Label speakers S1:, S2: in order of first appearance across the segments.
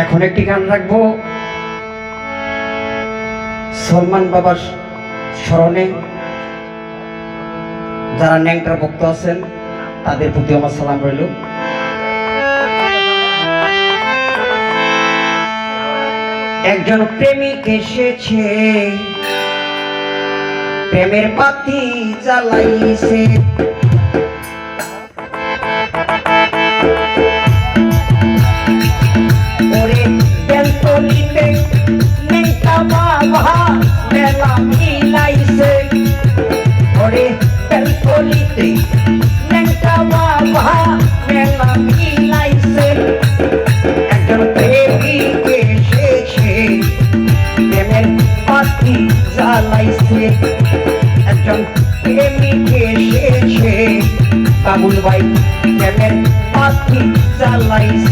S1: এখন একটি গান রাখব। সলমান বাবার স্মরণে যারা ন্যাংটার ভক্ত আছেন, তাদের প্রতি আমার সালাম রইল। একজন প্রেমিক এসেছে, প্রেমের পাতি জ্বালাইছে। কাবুল ভাই কেমন পাখি চালাইছে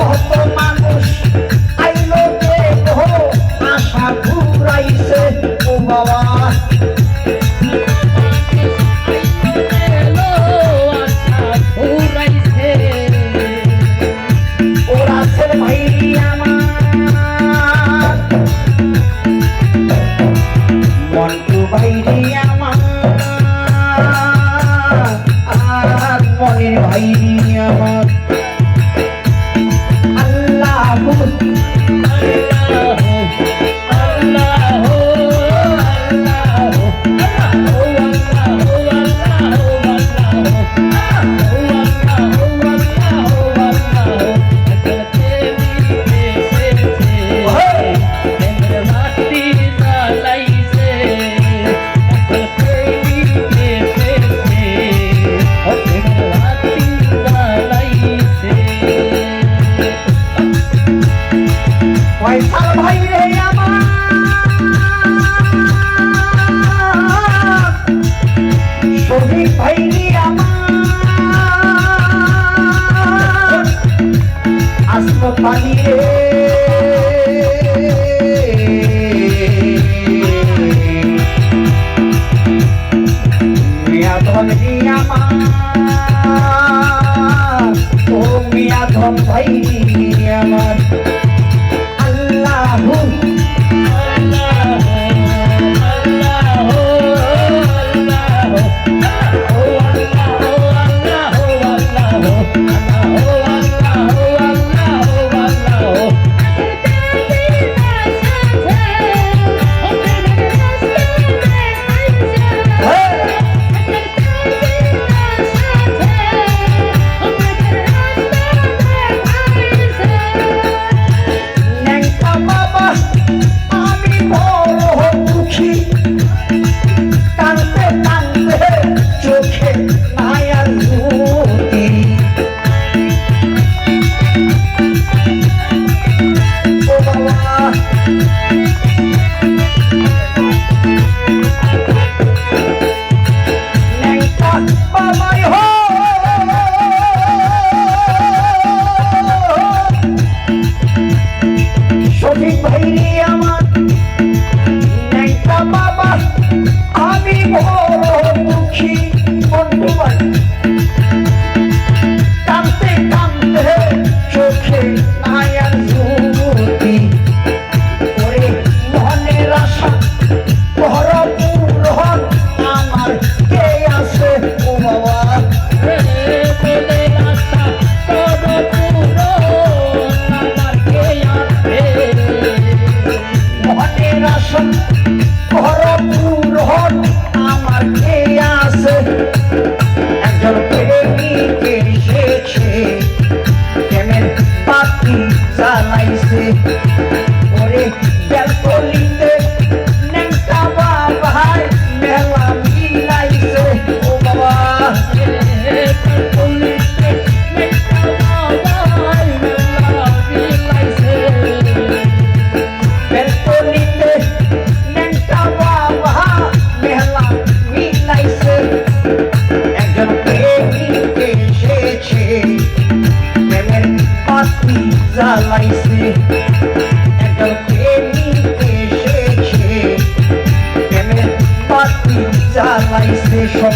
S1: কত মানুষ আইলো দেহ আশা ঘুরাইছে ও বাবা। বাইরে আমার। মনের বাইরে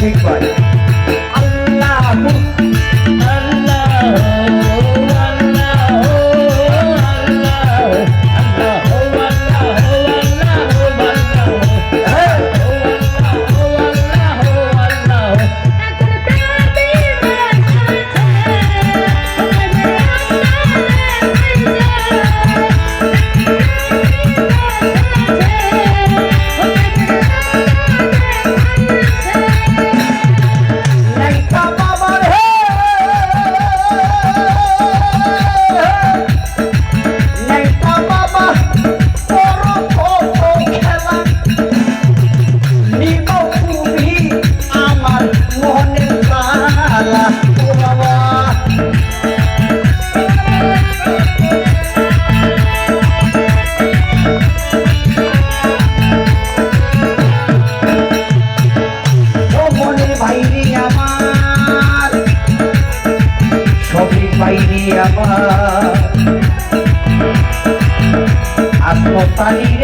S1: জ্বালাইছে সঠিক Tá aí.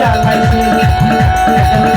S1: চালাইছে